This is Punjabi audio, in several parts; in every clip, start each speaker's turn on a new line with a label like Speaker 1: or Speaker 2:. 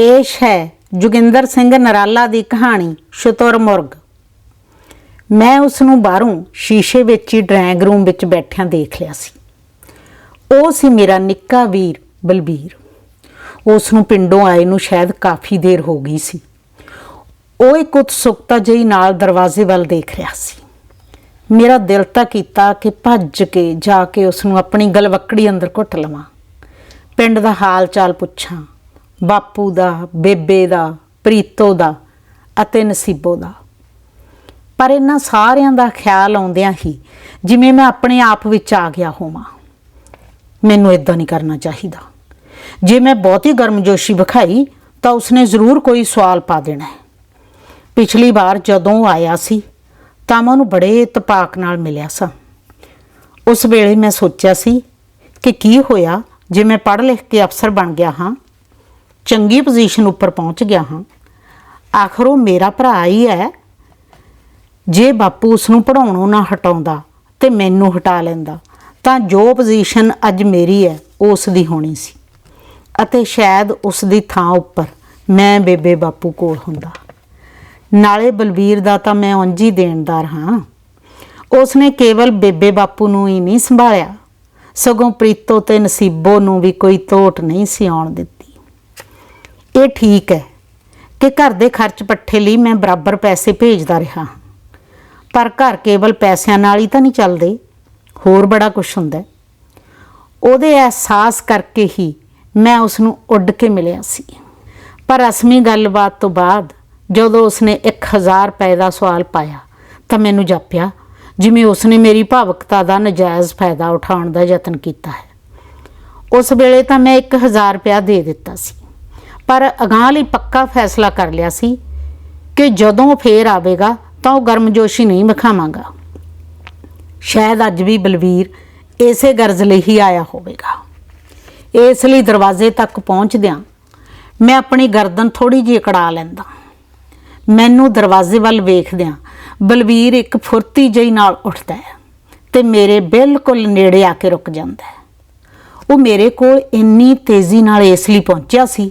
Speaker 1: ਪੇਸ਼ ਹੈ ਜੋਗਿੰਦਰ ਸਿੰਘ ਨਰਾਲਾ ਦੀ ਕਹਾਣੀ ਸ਼ਤੁਰਮੁਰਗ ਮੈਂ ਉਸ ਨੂੰ ਬਾਹਰੋਂ ਸ਼ੀਸ਼ੇ ਵਿੱਚ ਹੀ ਡਰਾਇੰਗ ਰੂਮ ਵਿੱਚ ਬੈਠਿਆਂ ਦੇਖ ਲਿਆ ਸੀ। ਉਹ ਸੀ ਮੇਰਾ ਨਿੱਕਾ ਵੀਰ ਬਲਬੀਰ। ਉਸ ਨੂੰ ਪਿੰਡੋਂ ਆਏ ਨੂੰ ਸ਼ਾਇਦ ਕਾਫੀ ਦੇਰ ਹੋ ਗਈ ਸੀ। ਉਹ ਇੱਕ ਉਤਸੁਕਤਾ ਜਿਹੀ ਨਾਲ ਦਰਵਾਜ਼ੇ ਵੱਲ ਦੇਖ ਰਿਹਾ ਸੀ। ਮੇਰਾ ਦਿਲ ਤਾਂ ਕੀਤਾ ਕਿ ਭੱਜ ਕੇ ਜਾ ਕੇ ਉਸ ਨੂੰ ਆਪਣੀ ਗਲਵੱਕੜੀ ਅੰਦਰ ਘੁੱਟ ਲਵਾਂ। ਪਿੰਡ ਦਾ ਹਾਲ ਚਾਲ ਪੁੱਛਾਂ। ਬਾਪੂ ਦਾ, ਬੇਬੇ ਦਾ, ਪ੍ਰੀਤੋ ਦਾ ਅਤੇ ਨਸੀਬੋ ਦਾ। ਪਰ ਇਹਨਾਂ ਸਾਰਿਆਂ ਦਾ ਖਿਆਲ ਆਉਂਦਿਆਂ ਹੀ ਜਿਵੇਂ ਮੈਂ ਆਪਣੇ ਆਪ ਵਿੱਚ ਆ ਗਿਆ ਹੋਵਾਂ, ਮੈਨੂੰ ਇਦਾਂ ਨਹੀਂ ਕਰਨਾ ਚਾਹੀਦਾ। ਜੇ ਮੈਂ ਬਹੁਤੀ ਗਰਮਜੋਸ਼ੀ ਵਿਖਾਈ ਤਾਂ ਉਸਨੇ ਜ਼ਰੂਰ ਕੋਈ ਸਵਾਲ ਪਾ ਦੇਣਾ ਹੈ। ਪਿਛਲੀ ਵਾਰ ਜਦੋਂ ਉਹ ਆਇਆ ਸੀ ਤਾਂ ਮੈਂ ਉਹਨੂੰ ਬੜੇ ਤਪਾਕ ਨਾਲ ਮਿਲਿਆ ਸਾਂ। ਉਸ ਵੇਲੇ ਮੈਂ ਸੋਚਿਆ ਸੀ ਕਿ ਕੀ ਹੋਇਆ ਜੇ ਮੈਂ ਪੜ੍ਹ ਲਿਖ ਕੇ ਅਫਸਰ ਬਣ ਗਿਆ ਹਾਂ ਚੰਗੀ ਪੋਜੀਸ਼ਨ ਉੱਪਰ ਪਹੁੰਚ ਗਿਆ ਹਾਂ। ਆਖਰ ਉਹ ਮੇਰਾ ਭਰਾ ਹੀ ਹੈ। ਜੇ ਬਾਪੂ ਉਸ ਨੂੰ ਪੜਾਉਣੋਂ ਨਾ ਹਟਾਉਂਦਾ ਤੇ ਮੈਨੂੰ ਹਟਾ ਲੈਂਦਾ, ਤਾਂ ਜੋ ਪੋਜੀਸ਼ਨ ਅੱਜ ਮੇਰੀ ਹੈ, ਉਸ ਦੀ ਹੋਣੀ ਸੀ। ਅਤੇ ਸ਼ਾਇਦ ਉਸ ਦੀ ਥਾਂ ਉੱਪਰ ਮੈਂ ਬੇਬੇ ਬਾਪੂ ਕੋਲ ਹੁੰਦਾ। ਨਾਲੇ ਬਲਬੀਰ ਦਾ ਤਾਂ ਮੈਂ ਉਂਝ ਹੀ ਦੇਣਦਾਰ ਹਾਂ। ਉਸ ਨੇ ਕੇਵਲ ਬੇਬੇ ਬਾਪੂ ਨੂੰ ਹੀ ਨਹੀਂ ਸੰਭਾਲਿਆ। ਸਗੋਂ ਪ੍ਰੀਤੋ ਤੇ ਨਸੀਬੋ ਨੂੰ ਵੀ ਕੋਈ ਤੋਟ ਨਹੀਂ ਸੀ ਆਉਣ ਦਿੱਤੀ। ਇਹ ਠੀਕ ਹੈ ਕਿ ਘਰ ਦੇ ਖਰਚ ਪੱਠੇ ਲਈ ਮੈਂ ਬਰਾਬਰ ਪੈਸੇ ਭੇਜਦਾ ਰਿਹਾ। ਪਰ ਘਰ ਕੇਵਲ ਪੈਸਿਆਂ ਨਾਲ ਹੀ ਤਾਂ ਨਹੀਂ ਚੱਲਦੇ। ਹੋਰ ਬੜਾ ਕੁਝ ਹੁੰਦਾ ਉਹਦੇ ਅਹਿਸਾਸ ਕਰਕੇ ਹੀ ਮੈਂ ਉਸ ਨੂੰ ਉੱਡ ਕੇ ਮਿਲਿਆ ਸੀ। ਪਰ ਰਸਮੀ ਗੱਲਬਾਤ ਤੋਂ ਬਾਅਦ ਜਦੋਂ ਉਸਨੇ 1000 ਰੁਪਏ ਦਾ ਸਵਾਲ ਪਾਇਆ ਤਾਂ ਮੈਨੂੰ ਜਾਪਿਆ, ਜਿਵੇਂ ਉਸਨੇ ਮੇਰੀ ਭਾਵਕਤਾ ਦਾ ਨਜਾਇਜ਼ ਫਾਇਦਾ ਉਠਾਉਣ ਦਾ ਯਤਨ ਕੀਤਾ ਹੈ। ਉਸ ਵੇਲੇ ਤਾਂ ਮੈਂ 1000 ਰੁਪਇਆ ਦੇ ਦਿੱਤਾ ਸੀ। ਪਰ ਅਗਾਂਹ ਲਈ ਪੱਕਾ ਫੈਸਲਾ ਕਰ ਲਿਆ ਸੀ ਕਿ ਜਦੋਂ ਫੇਰ ਆਵੇਗਾ ਤਾਂ ਉਹ ਗਰਮਜੋਸ਼ੀ ਨਹੀਂ ਵਿਖਾਵਾਂਗਾ। ਸ਼ਾਇਦ ਅੱਜ ਵੀ ਬਲਵੀਰ ਇਸੇ ਗਰਜ਼ ਲਈ ਹੀ ਆਇਆ ਹੋਵੇਗਾ। ਇਸ ਲਈ ਦਰਵਾਜ਼ੇ ਤੱਕ ਪਹੁੰਚਦਿਆਂ ਮੈਂ ਆਪਣੀ ਗਰਦਨ ਥੋੜੀ ਜਿਹੀ ਅਕੜਾ ਲੈਂਦਾ। ਮੈਨੂੰ ਦਰਵਾਜ਼ੇ ਵੱਲ ਵੇਖਦਿਆਂ ਬਲਵੀਰ ਇੱਕ ਫੁਰਤੀ ਜਿਹੀ ਨਾਲ ਉੱਠਦਾ ਹੈ ਤੇ ਮੇਰੇ ਬਿਲਕੁਲ ਨੇੜੇ ਆ ਕੇ ਰੁਕ ਜਾਂਦਾ ਹੈ। ਉਹ ਮੇਰੇ ਕੋਲ ਇੰਨੀ ਤੇਜ਼ੀ ਨਾਲ ਇਸ ਲਈ ਪਹੁੰਚਿਆ ਸੀ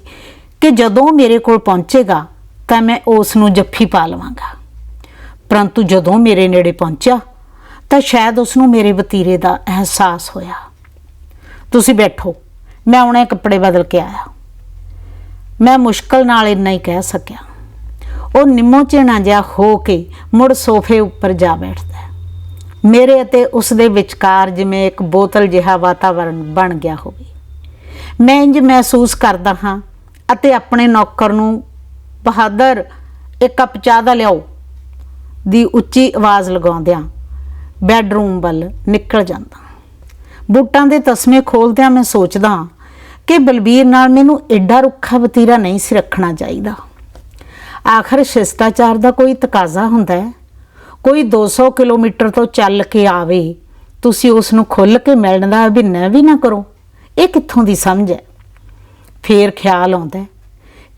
Speaker 1: ਕਿ ਜਦੋਂ ਮੇਰੇ ਕੋਲ ਪਹੁੰਚੇਗਾ, ਤਾਂ ਮੈਂ ਉਸ ਨੂੰ ਜੱਫੀ ਪਾ ਲਵਾਂਗਾ। ਪਰੰਤੂ ਜਦੋਂ ਮੇਰੇ ਨੇੜੇ ਪਹੁੰਚਿਆ, ਤਾਂ ਸ਼ਾਇਦ ਉਸ ਨੂੰ ਮੇਰੇ ਵਤੀਰੇ ਦਾ ਅਹਿਸਾਸ ਹੋਇਆ। ਤੁਸੀਂ ਬੈਠੋ, ਮੈਂ ਹੁਣੇ ਕੱਪੜੇ ਬਦਲ ਕੇ ਆਇਆ। ਮੈਂ ਮੁਸ਼ਕਲ ਨਾਲ ਇੰਨਾ ਹੀ ਕਹਿ ਸਕਿਆ। ਉਹ ਨਿੰਮੋ ਝਿਣਾ ਜਿਹਾ ਹੋ ਕੇ ਮੁੜ ਸੋਫੇ ਉੱਪਰ ਜਾ ਬੈਠਦਾ ਮੇਰੇ ਅਤੇ ਉਸ ਦੇ ਵਿਚਕਾਰ ਜਿਵੇਂ ਇੱਕ ਬੋਤਲ ਜਿਹਾ ਵਾਤਾਵਰਣ ਬਣ ਗਿਆ ਹੋਵੇ। ਮੈਂ ਇੰਜ ਮਹਿਸੂਸ ਕਰਦਾ ਹਾਂ ਅਤੇ ਆਪਣੇ ਨੌਕਰ ਨੂੰ ਬਹਾਦਰ ਇੱਕ ਕੱਪ ਚਾਹ ਦਾ ਲਿਆਓ ਦੀ ਉੱਚੀ ਆਵਾਜ਼ ਲਗਾਉਂਦਿਆਂ ਬੈੱਡਰੂਮ ਵੱਲ ਨਿਕਲ ਜਾਂਦਾ। ਬੂਟਾਂ ਦੇ ਤਸਮੇ ਖੋਲਦਿਆਂ ਮੈਂ ਸੋਚਦਾ ਕਿ ਬਲਬੀਰ ਨਾਲ ਮੈਨੂੰ ਐਡਾ ਰੁੱਖਾ ਵਤੀਰਾ ਨਹੀਂ ਸੀ ਰੱਖਣਾ ਚਾਹੀਦਾ। ਆਖਰ ਸ਼ਿਸ਼ਟਾਚਾਰ ਦਾ ਕੋਈ ਤਕਾਜ਼ਾ ਹੁੰਦਾ ਹੈ? ਕੋਈ 200 ਕਿਲੋਮੀਟਰ ਤੋਂ ਚੱਲ ਕੇ ਆਵੇ, ਤੁਸੀਂ ਉਸ ਨੂੰ ਖੁੱਲ ਕੇ ਮਿਲਣ ਦਾ ਅਭਿਨੈ ਵੀ ਨਾ ਕਰੋ। ਇਹ ਕਿੱਥੋਂ ਦੀ ਸਮਝ ਹੈ? ਫੇਰ ਖਿਆਲ ਆਉਂਦਾ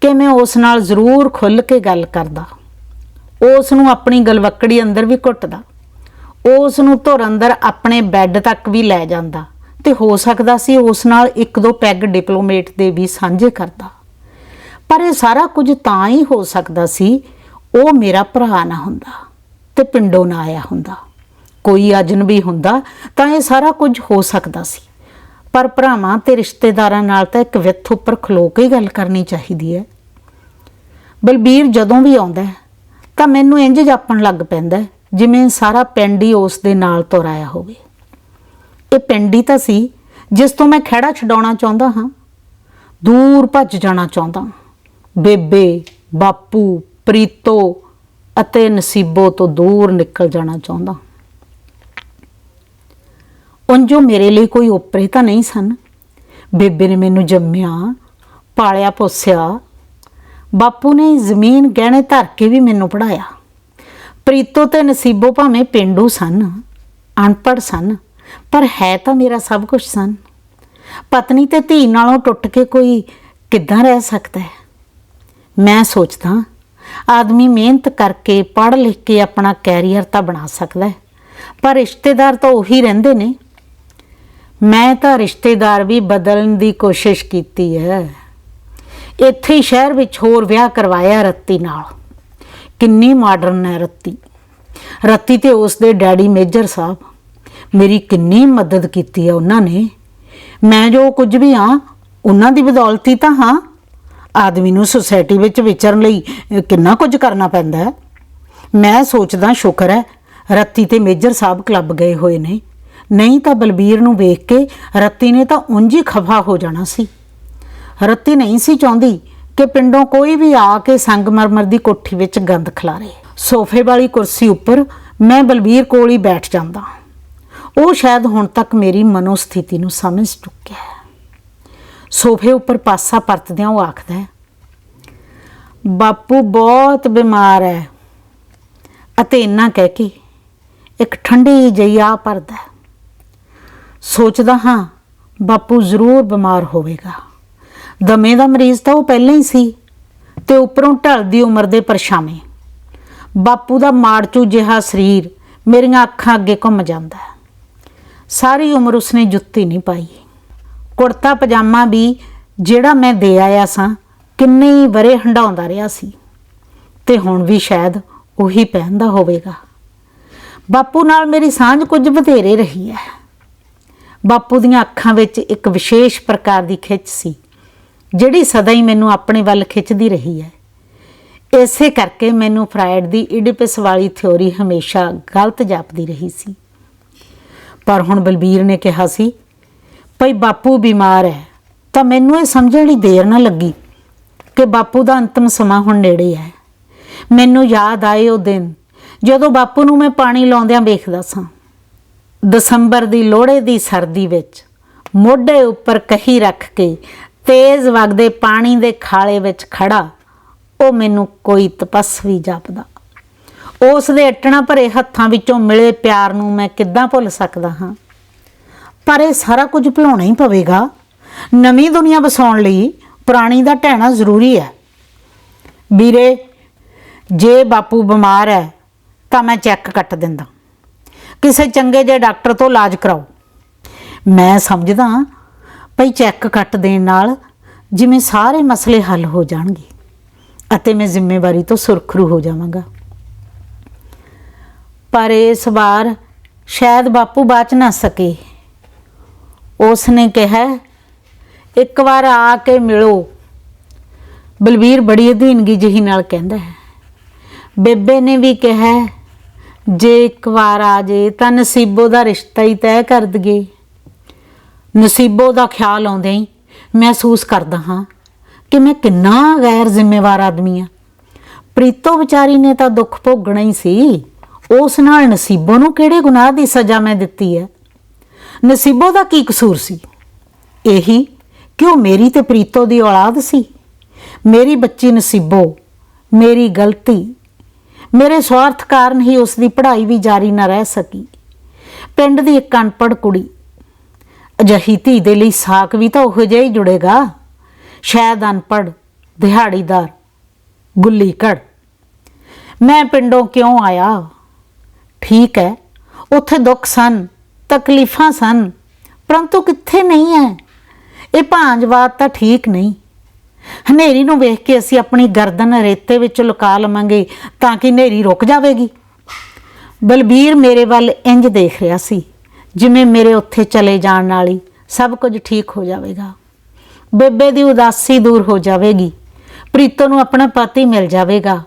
Speaker 1: ਕਿ ਮੈਂ ਉਸ ਨਾਲ ਜ਼ਰੂਰ ਖੁੱਲ ਕੇ ਗੱਲ ਕਰਦਾ। ਉਸ ਨੂੰ ਆਪਣੀ ਗਲਵੱਕੜੀ ਅੰਦਰ ਵੀ ਘੁੱਟਦਾ। ਉਸ ਨੂੰ ਧੁਰ ਅੰਦਰ ਆਪਣੇ ਬੈੱਡ ਤੱਕ ਵੀ ਲੈ ਜਾਂਦਾ ਤੇ ਹੋ ਸਕਦਾ ਸੀ ਉਸ ਨਾਲ ਇੱਕ ਦੋ ਪੈਗ ਡਿਪਲੋਮੇਟ ਦੇ ਵੀ ਸਾਂਝੇ ਕਰਦਾ। ਪਰ ਇਹ ਸਾਰਾ ਕੁਝ ਤਾਂ ਹੀ ਹੋ ਸਕਦਾ ਸੀ, ਉਹ ਮੇਰਾ ਭਰਾ ਨਾ ਹੁੰਦਾ ਤੇ ਪਿੰਡੋਂ ਨਾ ਆਇਆ ਹੁੰਦਾ। ਕੋਈ ਅਜਨਬੀ ਹੁੰਦਾ ਤਾਂ ਇਹ ਸਾਰਾ ਕੁਝ ਹੋ ਸਕਦਾ ਸੀ। ਪਰ ਭਰਾਵਾਂ, ਤੇ ਰਿਸ਼ਤੇਦਾਰਾਂ ਨਾਲ ਤਾਂ ਇੱਕ ਵਿੱਥ ਉੱਪਰ ਖਲੋ ਕੇ ਹੀ ਗੱਲ ਕਰਨੀ ਚਾਹੀਦੀ ਹੈ। ਬਲਬੀਰ ਜਦੋਂ ਵੀ ਆਉਂਦਾ ਤਾਂ ਮੈਨੂੰ ਇੰਜ ਜਾਪਣ ਲੱਗ ਪੈਂਦਾ ਜਿਵੇਂ ਸਾਰਾ ਪਿੰਡ ਹੀ ਉਸ ਦੇ ਨਾਲ ਤੁਰ ਆਇਆ ਹੋਵੇ। ਇਹ ਪਿੰਡ ਹੀ ਤਾਂ ਸੀ, ਜਿਸ ਤੋਂ ਮੈਂ ਖਹਿੜਾ ਛਡਾਉਣਾ ਚਾਹੁੰਦਾ ਹਾਂ, ਦੂਰ ਭੱਜ ਜਾਣਾ ਚਾਹੁੰਦਾ ਬੇਬੇ, ਬਾਪੂ, ਪ੍ਰੀਤੋ ਅਤੇ ਨਸੀਬੋ ਤੋਂ ਦੂਰ ਨਿਕਲ ਜਾਣਾ ਚਾਹੁੰਦਾ ਉਂਝੋ ਮੇਰੇ ਲਈ ਕੋਈ ਓਪਰੇ ਤਾਂ ਨਹੀਂ ਸਨ। ਬੇਬੇ ਨੇ ਮੈਨੂੰ ਜੰਮਿਆ, ਪਾਲਿਆ, ਪੋਸਿਆ। ਬਾਪੂ ਨੇ ਜ਼ਮੀਨ ਗਹਿਣੇ ਧਰ ਕੇ ਵੀ ਮੈਨੂੰ ਪੜਾਇਆ ਪ੍ਰੀਤੋ ਤੇ ਨਸੀਬੋ ਭਾਵੇਂ ਪਿੰਡੂ ਸਨ, ਅਨਪੜ੍ਹ ਸਨ, ਪਰ ਹੈ ਤਾਂ ਮੇਰਾ ਸਭ ਕੁਝ ਸਨ। ਪਤਨੀ ਤੇ ਧੀ ਨਾਲੋਂ ਟੁੱਟ ਕੇ ਕੋਈ ਕਿੱਦਾਂ ਰਹਿ ਸਕਦਾ ਹੈ? ਮੈਂ ਸੋਚਦਾ, ਆਦਮੀ ਮਿਹਨਤ ਕਰਕੇ ਪੜ੍ਹ ਲਿਖ ਕੇ ਆਪਣਾ ਕੈਰੀਅਰ ਤਾਂ ਬਣਾ ਸਕਦਾ ਹੈ, ਪਰ ਰਿਸ਼ਤੇਦਾਰ ਤਾਂ ਉਹੀ ਰਹਿੰਦੇ ਨੇ। ਮੈਂ ਤਾਂ ਰਿਸ਼ਤੇਦਾਰ ਵੀ ਬਦਲਣ ਦੀ ਕੋਸ਼ਿਸ਼ ਕੀਤੀ ਹੈ। ਇੱਥੇ ਹੀ ਸ਼ਹਿਰ ਵਿੱਚ ਹੋਰ ਵਿਆਹ ਕਰਵਾਇਆ ਰੱਤੀ ਨਾਲ। ਕਿੰਨੀ ਮਾਡਰਨ ਹੈ ਰੱਤੀ। ਰੱਤੀ ਤੇ ਉਸ ਦੇ ਡੈਡੀ ਮੇਜਰ ਸਾਹਿਬ, ਮੇਰੀ ਕਿੰਨੀ ਮਦਦ ਕੀਤੀ ਹੈ ਉਹਨਾਂ ਨੇ। ਮੈਂ ਜੋ ਕੁਝ ਵੀ ਹਾਂ, ਉਹਨਾਂ ਦੀ ਬਦੌਲਤੀ ਤਾਂ ਹਾਂ। ਆਦਮੀ ਨੂੰ ਸੁਸਾਇਟੀ ਵਿੱਚ ਵਿਚਰਨ ਲਈ ਕਿੰਨਾ ਕੁਝ ਕਰਨਾ ਪੈਂਦਾ ਹੈ। ਮੈਂ ਸੋਚਦਾ ਸ਼ੁਕਰ ਹੈ, ਰੱਤੀ ਤੇ ਮੇਜਰ ਸਾਹਿਬ ਕਲੱਬ ਗਏ ਹੋਏ ਨੇ। ਨਹੀਂ ਤਾਂ ਬਲਬੀਰ ਨੂੰ ਵੇਖ ਕੇ ਰੱਤੀ ਨੇ ਤਾਂ ਉਂਝ ਹੀ ਖਫਾ ਹੋ ਜਾਣਾ ਸੀ। ਰੱਤੀ ਨਹੀਂ ਸੀ ਚਾਹੁੰਦੀ ਕਿ ਪਿੰਡੋਂ ਕੋਈ ਵੀ ਆ ਕੇ ਸੰਗਮਰਮਰ ਦੀ ਕੋਠੀ ਵਿੱਚ ਗੰਦ ਖਲਾਰੇ। ਸੋਫੇ ਵਾਲੀ ਕੁਰਸੀ ਉੱਪਰ ਮੈਂ ਬਲਬੀਰ ਕੋਲ ਹੀ ਬੈਠ ਜਾਂਦਾ। ਉਹ ਸ਼ਾਇਦ ਹੁਣ ਤੱਕ ਮੇਰੀ ਮਨੋਸਥਿਤੀ ਨੂੰ ਸਮਝ ਚੁੱਕਿਆ ਹੈ। ਸੋਫੇ ਉੱਪਰ ਪਾਸਾ ਪਰਤਦਿਆਂ ਉਹ ਆਖਦਾ ਹੈ, ਬਾਪੂ ਬਹੁਤ ਬਿਮਾਰ ਹੈ। ਅਤੇ ਇੰਨਾ ਕਹਿ ਕੇ ਇੱਕ ਠੰਡੀ ਜਿਹੀ ਆ ਭਰਦਾ ਸੋਚਦਾ ਹਾਂ, ਬਾਪੂ ਜ਼ਰੂਰ ਬਿਮਾਰ ਹੋਵੇਗਾ। ਦਮੇ ਦਾ ਮਰੀਜ਼ ਤਾਂ ਉਹ ਪਹਿਲਾਂ ਹੀ ਸੀ ਤੇ ਉੱਪਰੋਂ ਢਲਦੀ ਉਮਰ ਦੇ ਪਰਛਾਵੇਂ। ਬਾਪੂ ਦਾ ਮਾੜਚੂ ਜਿਹਾ ਸਰੀਰ ਮੇਰੀਆਂ ਅੱਖਾਂ ਅੱਗੇ ਘੁੰਮ ਜਾਂਦਾ ਸਾਰੀ ਉਮਰ ਉਸਨੇ ਜੁੱਤੀ ਨਹੀਂ ਪਾਈ। ਕੁੜਤਾ ਪਜਾਮਾ ਵੀ ਜਿਹੜਾ ਮੈਂ ਦੇ ਆਇਆ ਸਾਂ, ਕਿੰਨੇ ਹੀ ਬਰੇ ਹੰਡਾਉਂਦਾ ਰਿਹਾ ਸੀ। ਤੇ ਹੁਣ ਵੀ ਸ਼ਾਇਦ ਉਹੀ ਪਹਿਨਦਾ ਹੋਵੇਗਾ। ਬਾਪੂ ਨਾਲ ਮੇਰੀ ਸਾਂਝ ਕੁਝ ਵਧੇਰੇ ਰਹੀ ਹੈ। ਬਾਪੂ ਦੀਆਂ ਅੱਖਾਂ ਵਿੱਚ ਇੱਕ ਵਿਸ਼ੇਸ਼ ਪ੍ਰਕਾਰ ਦੀ ਖਿੱਚ ਸੀ, ਜਿਹੜੀ ਸਦਾ ਹੀ ਮੈਨੂੰ ਆਪਣੇ ਵੱਲ ਖਿੱਚਦੀ ਰਹੀ ਹੈ। ਇਸੇ ਕਰਕੇ ਮੈਨੂੰ ਫਰਾਇਡ ਦੀ ਇਡਿਪਸ ਵਾਲੀ ਥਿਉਰੀ ਹਮੇਸ਼ਾ ਗਲਤ ਜਾਪਦੀ ਰਹੀ ਸੀ। ਪਰ ਹੁਣ ਬਲਬੀਰ ਨੇ ਕਿਹਾ ਸੀ, ਭਈ ਬਾਪੂ ਬਿਮਾਰ ਹੈ, ਤਾਂ ਮੈਨੂੰ ਇਹ ਸਮਝਣ ਲਈ ਦੇਰ ਨਾ ਲੱਗੀ ਕਿ ਬਾਪੂ ਦਾ ਅੰਤਮ ਸਮਾਂ ਹੁਣ ਨੇੜੇ ਹੈ। ਮੈਨੂੰ ਯਾਦ ਆਏ ਉਹ ਦਿਨ ਜਦੋਂ ਬਾਪੂ ਨੂੰ ਮੈਂ ਪਾਣੀ ਲਾਉਂਦਿਆਂ ਵੇਖਦਾ ਸਾਂ। ਦਸੰਬਰ ਦੀ ਲੋਹੜੇ ਦੀ ਸਰਦੀ ਵਿੱਚ ਮੋਢੇ ਉੱਪਰ ਕਹੀ ਰੱਖ ਕੇ ਤੇਜ਼ ਵਗਦੇ ਪਾਣੀ ਦੇ ਖਾਲੇ ਵਿੱਚ ਖੜਾ, ਉਹ ਮੈਨੂੰ ਕੋਈ ਤਪਸਵੀ ਜਾਪਦਾ। ਉਸ ਦੇ ਅਟਣਾ ਭਰੇ ਹੱਥਾਂ ਵਿੱਚੋਂ ਮਿਲੇ ਪਿਆਰ ਨੂੰ ਮੈਂ ਕਿੱਦਾਂ ਭੁੱਲ ਸਕਦਾ ਹਾਂ? ਪਰ ਇਹ ਸਾਰਾ ਕੁਝ ਭੁਲਾਉਣਾ ਹੀ ਪਵੇਗਾ। ਨਵੀਂ ਦੁਨੀਆ ਵਸਾਉਣ ਲਈ ਪੁਰਾਣੀ ਦਾ ਢਹਿਣਾ ਜ਼ਰੂਰੀ ਹੈ। ਵੀਰੇ, ਜੇ ਬਾਪੂ ਬਿਮਾਰ ਹੈ, ਤਾਂ ਮੈਂ ਚੈੱਕ ਕੱਟ ਦਿੰਦਾ। ਕਿਸੇ ਚੰਗੇ ਜਿਹੇ ਡਾਕਟਰ ਤੋਂ ਇਲਾਜ ਕਰਾਓ। ਮੈਂ ਸਮਝਦਾ ਭਈ ਚੈੱਕ ਕੱਟ ਦੇਣ ਨਾਲ ਜਿਵੇਂ ਸਾਰੇ ਮਸਲੇ ਹੱਲ ਹੋ ਜਾਣਗੇ ਅਤੇ ਮੈਂ ਜ਼ਿੰਮੇਵਾਰੀ ਤੋਂ ਸੁਰਖਰੂ ਹੋ ਜਾਵਾਂਗਾ। ਪਰ ਇਸ ਵਾਰ ਸ਼ਾਇਦ ਬਾਪੂ ਬਾਚ ਨਾ ਸਕੇ। ਉਸ ਨੇ ਕਿਹਾ, ਇੱਕ ਵਾਰ ਆ ਕੇ ਮਿਲੋ। ਬਲਬੀਰ ਬੜੀ ਅਧੀਨਗੀ ਜਿਹੀ ਨਾਲ ਕਹਿੰਦਾ ਹੈ। ਬੇਬੇ ਨੇ ਵੀ ਕਿਹਾ ਜੇ ਇੱਕ ਵਾਰ ਆ ਜੇ ਤਾਂ ਨਸੀਬੋ ਦਾ ਰਿਸ਼ਤਾ ਹੀ ਤੈਅ ਕਰ ਦਈਏ। ਨਸੀਬੋ ਦਾ ਖਿਆਲ ਆਉਂਦੇ ਹੀ ਮਹਿਸੂਸ ਕਰਦਾ ਹਾਂ ਕਿ ਮੈਂ ਕਿੰਨਾ ਗੈਰ ਜ਼ਿੰਮੇਵਾਰ ਆਦਮੀ ਆ ਪ੍ਰੀਤੋ ਵਿਚਾਰੀ ਨੇ ਤਾਂ ਦੁੱਖ ਭੋਗਣਾ ਹੀ ਸੀ। ਉਸ ਨਾਲ ਨਸੀਬੋ ਨੂੰ ਕਿਹੜੇ ਗੁਨਾਹ ਦੀ ਸਜ਼ਾ ਮੈਂ ਦਿੱਤੀ ਹੈ? ਨਸੀਬੋ ਦਾ ਕੀ ਕਸੂਰ ਸੀ? ਇਹੀ ਕਿ ਉਹ ਮੇਰੀ ਤੇ ਪ੍ਰੀਤੋ ਦੀ ਔਲਾਦ ਸੀ। ਮੇਰੀ ਬੱਚੀ ਨਸੀਬੋ, ਮੇਰੀ ਗਲਤੀ ਮੇਰੇ ਸਵਾਰਥ ਕਾਰਨ ਹੀ ਉਸ ਦੀ ਪੜ੍ਹਾਈ ਵੀ ਜਾਰੀ ਨਾ ਰਹਿ ਸਕੀ। ਪਿੰਡ ਦੀ ਇੱਕ ਅਨਪੜ੍ਹ ਕੁੜੀ। ਅਜਿਹੀ ਧੀ ਦੇ ਲਈ ਸਾਕ ਵੀ ਤਾਂ ਉਹੋ ਜਿਹਾ ਹੀ ਜੁੜੇਗਾ। ਸ਼ਾਇਦ ਅਨਪੜ੍ਹ, ਦਿਹਾੜੀਦਾਰ ਗੁੱਲੀ ਘੜ ਮੈਂ ਪਿੰਡੋਂ ਕਿਉਂ ਆਇਆ? ਠੀਕ ਹੈ, ਉੱਥੇ ਦੁੱਖ ਸਨ, ਤਕਲੀਫਾਂ ਸਨ, ਪਰੰਤੂ ਕਿੱਥੇ ਨਹੀਂ ਹੈ? ਇਹ ਭਾਂਜਵਾਦ ਤਾਂ ਠੀਕ ਨਹੀਂ। ਹਨੇਰੀ ਨੂੰ ਵੇਖ ਕੇ ਅਸੀਂ ਆਪਣੀ ਗਰਦਨ ਰੇਤੇ ਵਿੱਚ ਲੁਕਾ ਲਵਾਂਗੇ ਤਾਂ ਕਿ ਹਨੇਰੀ ਰੁਕ ਜਾਵੇਗੀ। ਬਲਬੀਰ ਮੇਰੇ ਵੱਲ ਇੰਜ ਦੇਖ ਰਿਹਾ ਸੀ, ਜਿਵੇਂ ਮੇਰੇ ਉੱਥੇ ਚਲੇ ਜਾਣ ਨਾਲ ਹੀ ਸਭ ਕੁਝ ਠੀਕ ਹੋ ਜਾਵੇਗਾ। ਬੇਬੇ ਦੀ ਉਦਾਸੀ ਦੂਰ ਹੋ ਜਾਵੇਗੀ, ਪ੍ਰੀਤੋ ਨੂੰ ਆਪਣਾ ਪਤੀ ਮਿਲ ਜਾਵੇਗਾ।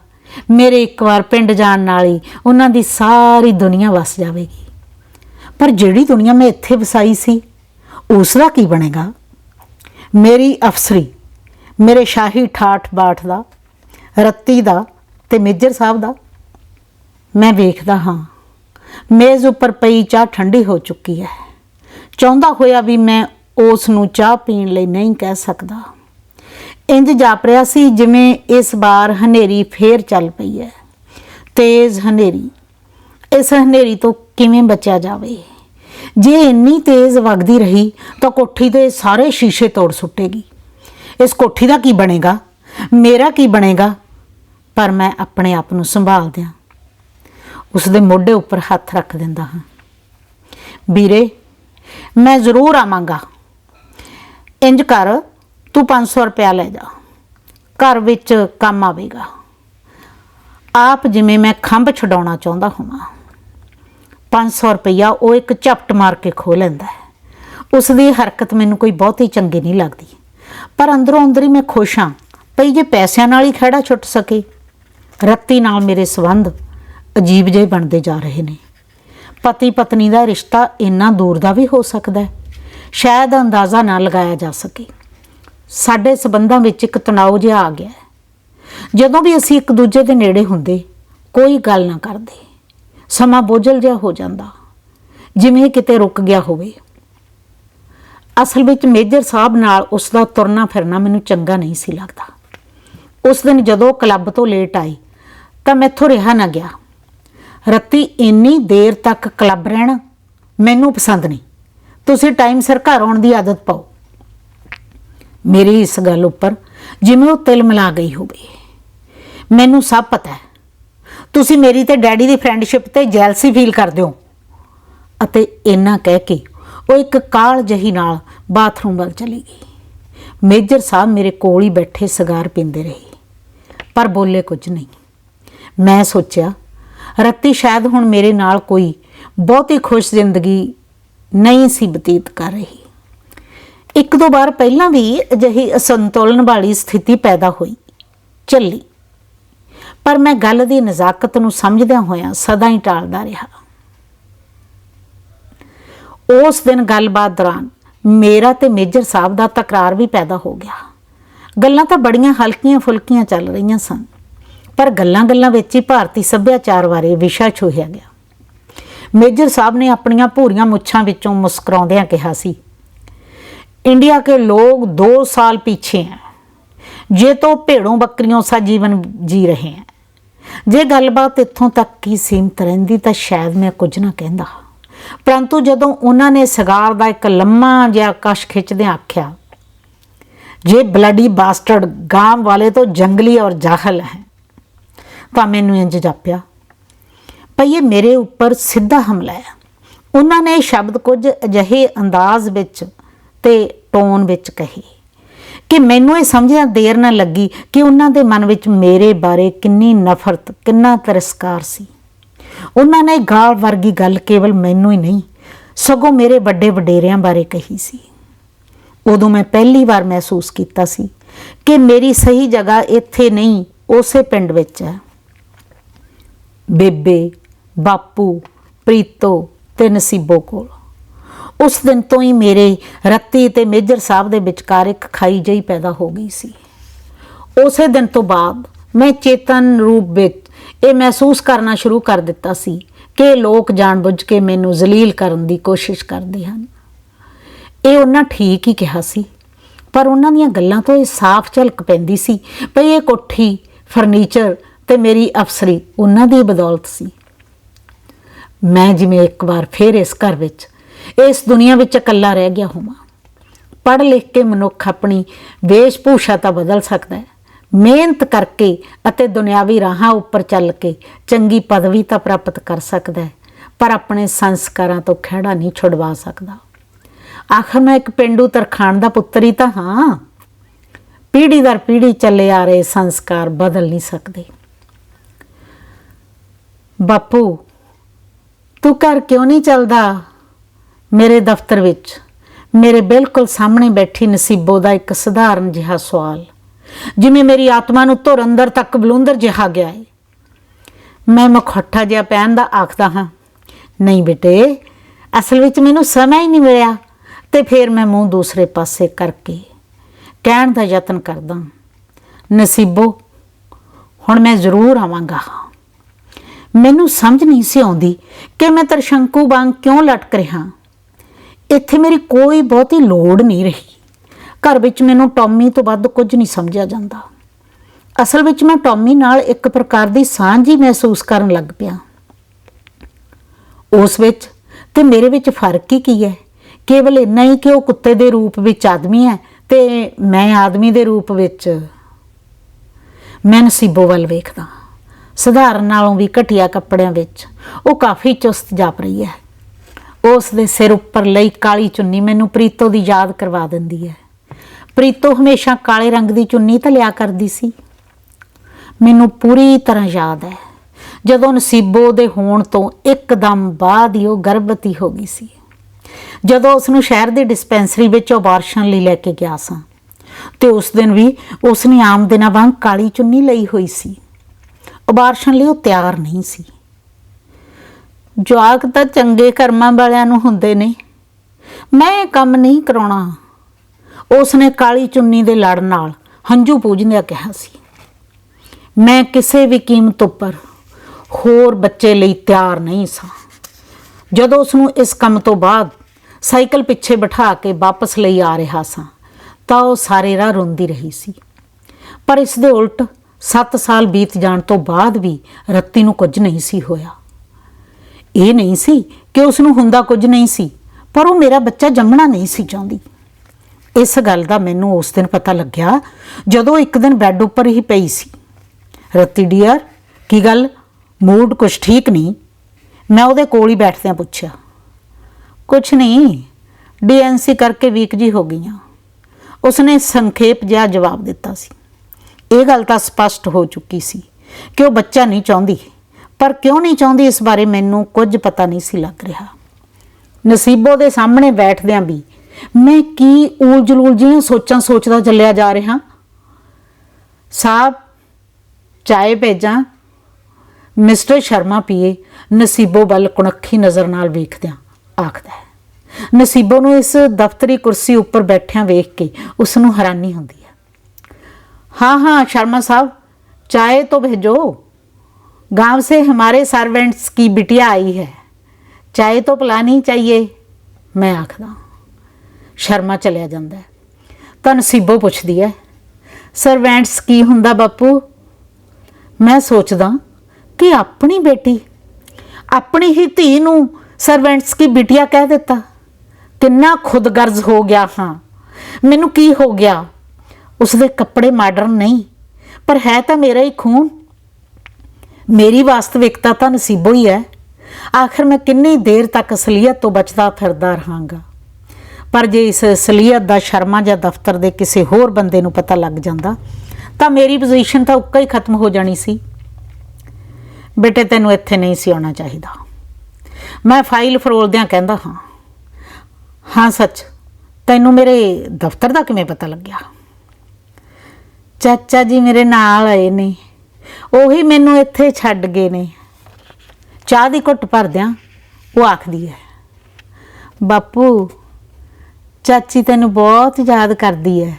Speaker 1: ਮੇਰੇ ਇੱਕ ਵਾਰ ਪਿੰਡ ਜਾਣ ਨਾਲ ਹੀ ਉਹਨਾਂ ਦੀ ਸਾਰੀ ਦੁਨੀਆ ਵਸ ਜਾਵੇਗੀ। ਪਰ ਜਿਹੜੀ ਦੁਨੀਆ ਮੈਂ ਇੱਥੇ ਵਸਾਈ ਸੀ ਉਸ ਦਾ ਕੀ ਬਣੇਗਾ? ਮੇਰੀ ਅਫਸਰੀ ਮੇਰੇ ਸ਼ਾਹੀ ਠਾਠ ਬਾਠ ਦਾ, ਰੱਤੀ ਦਾ ਤੇ ਮੇਜਰ ਸਾਹਿਬ ਦਾ, ਮੈਂ ਵੇਖਦਾ ਹਾਂ। ਮੇਜ਼ ਉੱਪਰ ਪਈ ਚਾਹ ਠੰਡੀ ਹੋ ਚੁੱਕੀ ਹੈ। ਚਾਹੁੰਦਾ ਹੋਇਆ ਵੀ ਮੈਂ ਉਸ ਨੂੰ ਚਾਹ ਪੀਣ ਲਈ ਨਹੀਂ ਕਹਿ ਸਕਦਾ। ਇੰਜ ਜਾਪ ਰਿਹਾ ਸੀ ਜਿਵੇਂ ਇਸ ਵਾਰ ਹਨੇਰੀ ਫੇਰ ਚੱਲ ਪਈ ਹੈ। ਤੇਜ਼ ਹਨੇਰੀ। ਇਸ ਹਨੇਰੀ ਤੋਂ ਕਿਵੇਂ ਬਚਿਆ ਜਾਵੇ? ਜੇ ਇੰਨੀ ਤੇਜ਼ ਵਗਦੀ ਰਹੀ ਤਾਂ ਕੋਠੀ ਦੇ ਸਾਰੇ ਸ਼ੀਸ਼ੇ ਤੋੜ ਸੁੱਟੇਗੀ। ਇਸ ਕੋਠੀ ਦਾ ਕੀ ਬਣੇਗਾ? ਮੇਰਾ ਕੀ ਬਣੇਗਾ? ਪਰ ਮੈਂ ਆਪਣੇ ਆਪ ਨੂੰ ਸੰਭਾਲਦਿਆਂ ਉਸ ਦੇ ਮੋਢੇ ਉੱਪਰ ਹੱਥ ਰੱਖ ਦਿੰਦਾ ਹਾਂ। ਵੀਰੇ, ਮੈਂ ਜ਼ਰੂਰ ਆਵਾਂਗਾ। ਇੰਜ ਕਰ, ਤੂੰ 500 ਰੁਪਇਆ ਲੈ ਜਾ। ਘਰ ਵਿੱਚ ਕੰਮ ਆਵੇਗਾ। ਆਪ ਜਿਵੇਂ ਮੈਂ ਖੰਭ ਛਡਾਉਣਾ ਚਾਹੁੰਦਾ ਹਾਂ 500 ਰੁਪਇਆ ਉਹ ਇੱਕ ਝਪਟ ਮਾਰ ਕੇ ਖੋ ਲੈਂਦਾ ਹੈ। ਉਸ ਦੀ ਹਰਕਤ ਮੈਨੂੰ ਕੋਈ ਬਹੁਤੀ ਚੰਗੀ ਨਹੀਂ ਲੱਗਦੀ। ਪਰ ਅੰਦਰੋਂ ਅੰਦਰ ਹੀ ਮੈਂ ਖੁਸ਼ ਹਾਂ ਭਈ ਜੇ ਪੈਸਿਆਂ ਨਾਲ ਹੀ ਖੜਾ ਛੁੱਟ ਸਕੇ। ਰੱਤੀ ਨਾਲ ਮੇਰੇ ਸਬੰਧ ਅਜੀਬ ਜਿਹੇ ਬਣਦੇ ਜਾ ਰਹੇ ਨੇ। ਪਤੀ ਪਤਨੀ ਦਾ ਰਿਸ਼ਤਾ ਇੰਨਾ ਦੂਰ ਦਾ ਵੀ ਹੋ ਸਕਦਾ ਹੈ। ਸ਼ਾਇਦ ਅੰਦਾਜ਼ਾ ਨਾ ਲਗਾਇਆ ਜਾ ਸਕੇ। ਸਾਡੇ ਸਬੰਧਾਂ ਵਿੱਚ ਇੱਕ ਤਣਾਅ ਜਿਹਾ ਆ ਗਿਆ ਜਦੋਂ ਵੀ ਅਸੀਂ ਇੱਕ ਦੂਜੇ ਦੇ ਨੇੜੇ ਹੁੰਦੇ, ਕੋਈ ਗੱਲ ਨਾ ਕਰਦੇ। ਸਮਾਂ ਬੋਝਲ ਜਿਹਾ ਹੋ ਜਾਂਦਾ। ਜਿਵੇਂ ਕਿਤੇ ਰੁਕ ਗਿਆ ਹੋਵੇ। ਅਸਲ ਵਿੱਚ ਮੇਜਰ ਸਾਹਿਬ ਨਾਲ ਉਸ ਦਾ ਤੁਰਨਾ ਫਿਰਨਾ ਮੈਨੂੰ ਚੰਗਾ ਨਹੀਂ ਸੀ ਲੱਗਦਾ। ਉਸ ਦਿਨ ਜਦੋਂ ਕਲੱਬ ਤੋਂ ਲੇਟ ਆਈ, ਤਾਂ ਮੈਥੋਂ ਰਿਹਾ ਨਾ ਗਿਆ। ਰੱਤੀ, ਇੰਨੀ ਦੇਰ ਤੱਕ ਕਲੱਬ ਰਹਿਣਾ ਮੈਨੂੰ ਪਸੰਦ ਨਹੀਂ। ਤੁਸੀਂ ਟਾਈਮ ਸਿਰ ਘਰ ਆਉਣ ਦੀ ਆਦਤ ਪਾਓ। ਮੇਰੀ ਇਸ ਗੱਲ ਉੱਪਰ ਜਿਵੇਂ ਉਹ ਤਿਲ ਮਿਲਾ ਗਈ ਹੋਵੇ। ਮੈਨੂੰ ਸਭ ਪਤਾ ਹੈ। ਤੁਸੀਂ ਮੇਰੀ ਤੇ ਡੈਡੀ ਦੀ ਫਰੈਂਡਸ਼ਿਪ ਤੇ ਜੈਲਸੀ ਫੀਲ ਕਰਦੇ ਹੋ। ਅਤੇ ਇੰਨਾ ਕਹਿ ਕੇ ਉਹ ਇੱਕ ਕਾਲ ਜਹੀ ਨਾਲ ਬਾਥਰੂਮ ਵੱਲ ਚਲੀ ਗਈ। ਮੇਜਰ ਸਾਹਿਬ ਮੇਰੇ ਕੋਲ ਹੀ ਬੈਠੇ ਸਿਗਾਰ ਪੀਂਦੇ ਰਹੇ, ਪਰ ਬੋਲੇ ਕੁਝ ਨਹੀਂ। ਮੈਂ ਸੋਚਿਆ, ਰੱਤੀ ਸ਼ਾਇਦ ਹੁਣ ਮੇਰੇ ਨਾਲ ਕੋਈ ਬਹੁਤੀ ਖੁਸ਼ ਜ਼ਿੰਦਗੀ ਨਹੀਂ ਸੀ ਬਤੀਤ ਕਰ ਰਹੀ। ਇੱਕ ਦੋ ਵਾਰ ਪਹਿਲਾਂ ਵੀ ਅਜਿਹੀ ਅਸੰਤੁਲਨ ਵਾਲੀ ਸਥਿਤੀ ਪੈਦਾ ਹੋਈ ਚੱਲੀ ਪਰ ਮੈਂ ਗੱਲ ਦੀ ਨਜ਼ਾਕਤ ਨੂੰ ਸਮਝਦਿਆਂ ਹੋਇਆਂ ਸਦਾ ਹੀ ਟਾਲਦਾ ਰਿਹਾ। ਉਸ ਦਿਨ ਗੱਲਬਾਤ ਦੌਰਾਨ ਮੇਰਾ ਤੇ ਮੇਜਰ ਸਾਹਿਬ ਦਾ ਤਕਰਾਰ ਵੀ ਪੈਦਾ ਹੋ ਗਿਆ ਗੱਲਾਂ ਤਾਂ ਬੜੀਆਂ ਹਲਕੀਆਂ ਫੁਲਕੀਆਂ ਚੱਲ ਰਹੀਆਂ ਸਨ ਪਰ ਗੱਲਾਂ-ਗੱਲਾਂ ਵਿੱਚ ਹੀ ਭਾਰਤੀ ਸੱਭਿਆਚਾਰ ਬਾਰੇ ਵਿਸ਼ਾ ਛੋਹਿਆ ਗਿਆ ਮੇਜਰ ਸਾਹਿਬ ਨੇ ਆਪਣੀਆਂ ਭੂਰੀਆਂ ਮੁੱਛਾਂ ਵਿੱਚੋਂ ਮੁਸਕਰਾਉਂਦਿਆਂ ਕਿਹਾ ਸੀ इंडिया के लोग दो साल पीछे हैं ਜੇ ਤੋਂ ਭੇੜੋਂ ਬੱਕਰੀਆਂ ਸਾ ਜੀਵਨ ਜੀ ਰਹੇ हैं ਜੇ ਗੱਲਬਾਤ ਇੱਥੋਂ ਤੱਕ ਹੀ ਸੀਮਤ ਰਹਿੰਦੀ ਤਾਂ ਸ਼ਾਇਦ ਮੈਂ ਕੁਝ ਨਾ ਕਹਿੰਦਾ ਪਰੰਤੂ ਜਦੋਂ ਉਹਨਾਂ ਨੇ ਸਿਗਾਰ ਦਾ ਇੱਕ ਲੰਮਾ ਜਿਹਾ ਕਸ਼ ਖਿੱਚਦਿਆਂ ਆਖਿਆ, ਜੇ ਬਲੱਡੀ ਬਾਸਟਰਡ ਗਾਂਵ ਵਾਲੇ ਤੋਂ ਜੰਗਲੀ ਔਰ ਜਾਹਲ ਹੈ, ਤਾਂ ਮੈਨੂੰ ਇੰਜ ਜਾਪਿਆ, ਭਈ ਇਹ ਮੇਰੇ ਉੱਪਰ ਸਿੱਧਾ ਹਮਲਾ ਹੈ। ਉਹਨਾਂ ਨੇ ਸ਼ਬਦ ਕੁਝ ਅਜਿਹੇ ਅੰਦਾਜ਼ ਵਿੱਚ ਤੇ ਟੋਨ ਵਿੱਚ ਕਹੇ ਕਿ ਮੈਨੂੰ ਇਹ ਸਮਝਿਆ ਦੇਰ ਨਾ ਲੱਗੀ ਕਿ ਉਹਨਾਂ ਦੇ ਮਨ ਵਿੱਚ ਮੇਰੇ ਬਾਰੇ ਕਿੰਨੀ ਨਫ਼ਰਤ, ਕਿੰਨਾ ਤਿਰਸਕਾਰ ਸੀ। ਉਹਨਾਂ ਨੇ ਗਾਲ ਵਰਗੀ ਗੱਲ ਕੇਵਲ ਮੈਨੂੰ ਹੀ ਨਹੀਂ, ਸਗੋਂ ਮੇਰੇ ਵੱਡੇ ਵਡੇਰਿਆਂ ਬਾਰੇ ਕਹੀ ਸੀ। ਉਦੋਂ ਮੈਂ ਪਹਿਲੀ ਵਾਰ ਮਹਿਸੂਸ ਕੀਤਾ ਸੀ ਕਿ ਮੇਰੀ ਸਹੀ ਜਗ੍ਹਾ ਇੱਥੇ ਨਹੀਂ, ਉਸੇ ਪਿੰਡ ਵਿੱਚ ਹੈ। ਬੇਬੇ, ਬਾਪੂ, ਪ੍ਰੀਤੋ ਤੇ ਨਸੀਬੋ ਕੋਲ। ਉਸ ਦਿਨ ਤੋਂ ਹੀ ਮੇਰੇ ਰੱਤੀ ਤੇ ਮੇਜਰ ਸਾਹਿਬ ਦੇ ਵਿਚਕਾਰ ਇੱਕ ਖਾਈ ਜਿਹੀ ਪੈਦਾ ਹੋ ਗਈ ਸੀ। ਉਸੇ ਦਿਨ ਤੋਂ ਬਾਅਦ ਮੈਂ ਚੇਤਨ ਰੂਪ ਵਿੱਚ ਇਹ ਮਹਿਸੂਸ ਕਰਨਾ ਸ਼ੁਰੂ ਕਰ ਦਿੱਤਾ ਸੀ ਕਿ ਇਹ ਲੋਕ ਜਾਣਬੁੱਝ ਕੇ ਮੈਨੂੰ ਜ਼ਲੀਲ ਕਰਨ ਦੀ ਕੋਸ਼ਿਸ਼ ਕਰਦੇ ਹਨ। ਇਹ ਉਹਨਾਂ ਠੀਕ ਹੀ ਕਿਹਾ ਸੀ, ਪਰ ਉਹਨਾਂ ਦੀਆਂ ਗੱਲਾਂ ਤੋਂ ਇਹ ਸਾਫ਼ ਝਲਕ ਪੈਂਦੀ ਸੀ ਭਈ ਇਹ ਕੋਠੀ, ਫਰਨੀਚਰ ਤੇ ਮੇਰੀ ਅਫਸਰੀ ਉਹਨਾਂ ਦੀ ਬਦੌਲਤ ਸੀ। ਮੈਂ ਜਿਵੇਂ ਇੱਕ ਵਾਰ ਫੇਰ ਇਸ ਘਰ ਵਿੱਚ, ਇਸ ਦੁਨੀਆ ਵਿੱਚ ਇਕੱਲਾ ਰਹਿ ਗਿਆ ਹੋਵਾਂ। ਪੜ੍ਹ ਲਿਖ ਕੇ ਮਨੁੱਖ ਆਪਣੀ ਵੇਸ਼-ਭੂਸ਼ਾ ਤਾਂ ਬਦਲ ਸਕਦਾ ਹੈ ਮਿਹਨਤ ਕਰਕੇ ਅਤੇ ਦੁਨਿਆਵੀ ਰਾਹਾਂ ਉੱਪਰ ਚੱਲ ਕੇ ਚੰਗੀ ਪਦਵੀ ਤਾਂ ਪ੍ਰਾਪਤ ਕਰ ਸਕਦਾ ਹੈ, ਪਰ ਆਪਣੇ ਸੰਸਕਾਰਾਂ ਤੋਂ ਖਿਹੜਾ ਨਹੀਂ ਛੁਡਵਾ ਸਕਦਾ। ਆਖਰ ਮੈਂ ਇੱਕ ਪਿੰਡੂ ਤਰਖਾਣ ਦਾ ਪੁੱਤਰ ਹੀ ਤਾਂ ਹਾਂ। ਪੀੜ੍ਹੀ ਦਰ ਪੀੜ੍ਹੀ ਚੱਲੇ ਆ ਰਹੇ ਸੰਸਕਾਰ ਬਦਲ ਨਹੀਂ ਸਕਦੇ। ਬਾਪੂ, ਤੂੰ ਘਰ ਕਿਉਂ ਨਹੀਂ ਚੱਲਦਾ? ਮੇਰੇ ਦਫ਼ਤਰ ਵਿੱਚ ਮੇਰੇ ਬਿਲਕੁਲ ਸਾਹਮਣੇ ਬੈਠੀ ਨਸੀਬੋ ਦਾ ਇੱਕ ਸਧਾਰਨ ਜਿਹਾ ਸਵਾਲ। ਜਿਵੇਂ ਮੇਰੀ ਆਤਮਾ ਨੂੰ ਧੁਰ ਅੰਦਰ ਤੱਕ ਬਲੂੰਦਰ ਜਿਹਾ ਗਿਆ ਹੈ ਮੈਂ ਮਖੌਟਾ ਜਿਹਾ ਪਹਿਨ ਦਾ ਆਖਦਾ ਹਾਂ, ਨਹੀਂ ਬੇਟੇ, ਅਸਲ ਵਿੱਚ ਮੈਨੂੰ ਸਮਾਂ ਹੀ ਨਹੀਂ ਮਿਲਿਆ। ਤੇ ਫਿਰ ਮੈਂ ਮੂੰਹ ਦੂਸਰੇ ਪਾਸੇ ਕਰਕੇ ਕਹਿਣ ਦਾ ਯਤਨ ਕਰਦਾ ਨਸੀਬੋ, ਹੁਣ ਮੈਂ ਜ਼ਰੂਰ ਆਵਾਂਗਾ। ਮੈਨੂੰ ਸਮਝ ਨਹੀਂ ਸੀ ਆਉਂਦੀ ਕਿ ਮੈਂ ਤਰਸ਼ੰਕੂ ਵਾਂਗ ਕਿਉਂ ਲਟਕ ਰਿਹਾ। ਇੱਥੇ ਮੇਰੀ ਕੋਈ ਬਹੁਤੀ ਲੋੜ ਨਹੀਂ ਰਹੀ। ਘਰ ਵਿੱਚ ਮੈਨੂੰ ਟੌਮੀ ਤੋਂ ਵੱਧ ਕੁਝ ਨਹੀਂ ਸਮਝਿਆ ਜਾਂਦਾ। ਅਸਲ ਵਿੱਚ ਮੈਂ ਟੌਮੀ ਨਾਲ ਇੱਕ ਪ੍ਰਕਾਰ ਦੀ ਸਾਂਝ ਹੀ ਮਹਿਸੂਸ ਕਰਨ ਲੱਗ ਪਿਆ। ਉਸ ਵਿੱਚ ਤੇ ਮੇਰੇ ਵਿੱਚ ਫ਼ਰਕ ਹੀ ਕੀ ਹੈ? ਕੇਵਲ ਇੰਨਾ ਹੀ ਕਿ ਉਹ ਕੁੱਤੇ ਦੇ ਰੂਪ ਵਿੱਚ ਆਦਮੀ ਹੈ ਤੇ ਮੈਂ ਆਦਮੀ ਦੇ ਰੂਪ ਵਿੱਚ ਮੈਂ ਨਸੀਬੋ ਵੱਲ ਵੇਖਦਾ। ਸਧਾਰਨ ਨਾਲੋਂ ਵੀ ਘਟੀਆ ਕੱਪੜਿਆਂ ਵਿੱਚ ਉਹ ਕਾਫੀ ਚੁਸਤ ਜਾਪ ਰਹੀ ਹੈ। ਉਸ ਦੇ ਸਿਰ ਉੱਪਰ ਲਈ ਕਾਲੀ ਚੁੰਨੀ ਮੈਨੂੰ ਪ੍ਰੀਤੋ ਦੀ ਯਾਦ ਕਰਵਾ ਦਿੰਦੀ ਹੈ। ਪ੍ਰੀਤੋ ਹਮੇਸ਼ਾ ਕਾਲੇ ਰੰਗ ਦੀ ਚੁੰਨੀ ਤਾਂ ਲਿਆ ਕਰਦੀ ਸੀ। ਮੈਨੂੰ ਪੂਰੀ ਤਰ੍ਹਾਂ ਯਾਦ ਹੈ, ਜਦੋਂ ਨਸੀਬੋ ਦੇ ਹੋਣ ਤੋਂ ਇੱਕਦਮ ਬਾਅਦ ਹੀ ਉਹ ਗਰਭਵਤੀ ਹੋ ਗਈ ਸੀ। ਜਦੋਂ ਉਸ ਨੂੰ ਸ਼ਹਿਰ ਦੀ ਡਿਸਪੈਂਸਰੀ ਵਿੱਚ ਅਬਾਰਸ਼ਨ ਲਈ ਲੈ ਕੇ ਗਿਆ ਸਾਂ, ਤੇ ਉਸ ਦਿਨ ਵੀ ਉਸ ਨੇ ਆਮ ਦਿਨਾਂ ਵਾਂਗ ਕਾਲੀ ਚੁੰਨੀ ਲਈ ਹੋਈ ਸੀ। ਅਬਾਰਸ਼ਨ ਲਈ ਉਹ ਤਿਆਰ ਨਹੀਂ ਸੀ। ਜਵਾਕ ਤਾਂ ਚੰਗੇ ਕਰਮਾਂ ਵਾਲਿਆਂ ਨੂੰ ਹੁੰਦੇ ਨੇ। ਮੈਂ ਇਹ ਕੰਮ ਨਹੀਂ ਕਰਾਉਣਾ। ਉਸ ਨੇ ਕਾਲੀ ਚੁੰਨੀ ਦੇ ਲੜ ਨਾਲ ਹੰਝੂ ਪੂਜਦਿਆਂ ਕਿਹਾ ਸੀ, ਮੈਂ ਕਿਸੇ ਵੀ ਕੀਮਤ ਉੱਪਰ ਹੋਰ ਬੱਚੇ ਲਈ ਤਿਆਰ ਨਹੀਂ ਸਾਂ। ਜਦੋਂ ਉਸ ਨੂੰ ਇਸ ਕੰਮ ਤੋਂ ਬਾਅਦ ਸਾਈਕਲ ਪਿੱਛੇ ਬਿਠਾ ਕੇ ਵਾਪਸ ਲਈ ਆ ਰਿਹਾ ਸਾਂ, ਤਾਂ ਉਹ ਸਾਰੇ ਰਾਹ ਰੋਂਦੀ ਰਹੀ ਸੀ। ਪਰ ਇਸ ਦੇ ਉਲਟ 7 ਸਾਲ ਬੀਤ ਜਾਣ ਤੋਂ ਬਾਅਦ ਵੀ ਰੱਤੀ ਨੂੰ ਕੁਝ ਨਹੀਂ ਸੀ ਹੋਇਆ। ਇਹ ਨਹੀਂ ਸੀ ਕਿ ਉਸ ਨੂੰ ਹੁੰਦਾ ਕੁਝ ਨਹੀਂ ਸੀ, ਪਰ ਉਹ ਮੇਰਾ ਬੱਚਾ ਜੰਮਣਾ ਨਹੀਂ ਸੀ ਚਾਹੁੰਦੀ। ਇਸ ਗੱਲ ਦਾ ਮੈਨੂੰ ਉਸ ਦਿਨ ਪਤਾ ਲੱਗਿਆ ਜਦੋਂ ਇੱਕ ਦਿਨ ਬੈੱਡ ਉੱਪਰ ਹੀ ਪਈ ਸੀ। ਰੱਤੀ ਡੀਅਰ, ਕੀ ਗੱਲ? ਮੂਡ ਕੁਛ ਠੀਕ ਨਹੀਂ? ਮੈਂ ਉਹਦੇ ਕੋਲ ਹੀ ਬੈਠਦਿਆਂ ਪੁੱਛਿਆ। ਕੁਛ ਨਹੀਂ, ਡੀਐਨਸੀ ਕਰਕੇ ਵੀਕ ਜੀ ਹੋ ਗਈਆਂ। ਉਸਨੇ ਸੰਖੇਪ ਜਿਹਾ ਜਵਾਬ ਦਿੱਤਾ ਸੀ। ਇਹ ਗੱਲ ਤਾਂ ਸਪਸ਼ਟ ਹੋ ਚੁੱਕੀ ਸੀ ਕਿ ਉਹ ਬੱਚਾ ਨਹੀਂ ਚਾਹੁੰਦੀ, ਪਰ ਕਿਉਂ ਨਹੀਂ ਚਾਹੁੰਦੀ ਇਸ ਬਾਰੇ ਮੈਨੂੰ ਕੁਝ ਪਤਾ ਨਹੀਂ ਸੀ ਲੱਗ ਰਿਹਾ। ਨਸੀਬੋ ਦੇ ਸਾਹਮਣੇ ਬੈਠਦਿਆਂ ਵੀ ਮੈਂ ਕੀ ਉਲਝਲ ਜਿਹੀਆਂ ਸੋਚਾਂ ਸੋਚਦਾ ਚੱਲਿਆ ਜਾ ਰਿਹਾ? ਸਾਹਿਬ ਚਾਹੇ ਭੇਜਾਂ। ਮਿਸਟਰ ਸ਼ਰਮਾ ਪੀਏ, ਨਸੀਬੋ ਵੱਲ ਕੁਣਖੀ ਨਜ਼ਰ ਨਾਲ ਵੇਖਦਿਆਂ ਆਖਦਾ ਹੈ। ਨਸੀਬੋ ਨੂੰ ਇਸ ਦਫ਼ਤਰੀ ਕੁਰਸੀ ਉੱਪਰ ਬੈਠਿਆਂ ਵੇਖ ਕੇ ਉਸ ਨੂੰ ਹੈਰਾਨੀ ਹੁੰਦੀ ਹੈ। ਹਾਂ ਹਾਂ, ਸ਼ਰਮਾ ਸਾਹਿਬ ਚਾਹੇ ਤੋਂ ਭੇਜੋ। गांव से हमारे सर्वेंट्स की बिटिया आई है चाय तो पिलानी ਚਾਹੀਏ, ਮੈਂ ਆਖਦਾ ਸ਼ਰਮਾ ਚਲਿਆ ਜਾਂਦਾ ਹੈ। ਤਾਂ ਨਸੀਬੋ ਪੁੱਛਦੀ ਹੈ ਸਰਵੈਂਟਸ ਕੀ ਹੁੰਦਾ ਬਾਪੂ? ਮੈਂ ਸੋਚਦਾ, ਕਿ ਆਪਣੀ ਬੇਟੀ, ਆਪਣੀ ਹੀ ਧੀ ਨੂੰ ਸਰਵੈਂਟਸ ਕੀ ਬਿਟਿਆ ਕਹਿ ਦਿੱਤਾ? ਕਿੰਨਾ ਖੁਦਗਰਜ਼ ਹੋ ਗਿਆ ਹਾਂ। ਮੈਨੂੰ ਕੀ ਹੋ ਗਿਆ? ਉਸਦੇ ਕੱਪੜੇ ਮਾਡਰਨ ਨਹੀਂ, ਪਰ ਹੈ ਤਾਂ ਮੇਰਾ ਹੀ ਖੂਨ। ਮੇਰੀ ਵਾਸਤਵਿਕਤਾ ਤਾਂ ਨਸੀਬੋ ਹੀ ਹੈ। ਆਖਰ ਮੈਂ ਕਿੰਨੀ ਦੇਰ ਤੱਕ ਅਸਲੀਅਤ ਤੋਂ ਬਚਦਾ ਫਿਰਦਾ ਰਹਾਂਗਾ? ਪਰ ਜੇ ਇਸ ਅਸਲੀਅਤ ਦਾ ਸ਼ਰਮਾ ਜਾਂ ਦਫ਼ਤਰ ਦੇ ਕਿਸੇ ਹੋਰ ਬੰਦੇ ਨੂੰ ਪਤਾ ਲੱਗ ਜਾਂਦਾ, ਤਾਂ ਮੇਰੀ ਪੋਜੀਸ਼ਨ ਤਾਂ ਉੱਕਾ ਹੀ ਖਤਮ ਹੋ ਜਾਣੀ ਸੀ। ਬੇਟੇ, ਤੈਨੂੰ ਇੱਥੇ ਨਹੀਂ ਸੀ ਆਉਣਾ ਚਾਹੀਦਾ। ਮੈਂ ਫਾਈਲ ਫਰੋਲਦਿਆਂ ਕਹਿੰਦਾ ਹਾਂ ਹਾਂ, ਸੱਚ, ਤੈਨੂੰ ਮੇਰੇ ਦਫ਼ਤਰ ਦਾ ਕਿਵੇਂ ਪਤਾ ਲੱਗਿਆ? ਚਾਚਾ ਜੀ ਮੇਰੇ ਨਾਲ ਆਏ ਨੇ, ਉਹੀ ਮੈਨੂੰ ਇੱਥੇ ਛੱਡ ਗਏ ਨੇ। ਚਾਹ ਦੀ ਘੁੱਟ ਭਰਦਿਆਂ ਉਹ ਆਖਦੀ ਹੈ, ਬਾਪੂ ਚਾਚੀ ਤੈਨੂੰ ਬਹੁਤ ਯਾਦ ਕਰਦੀ ਹੈ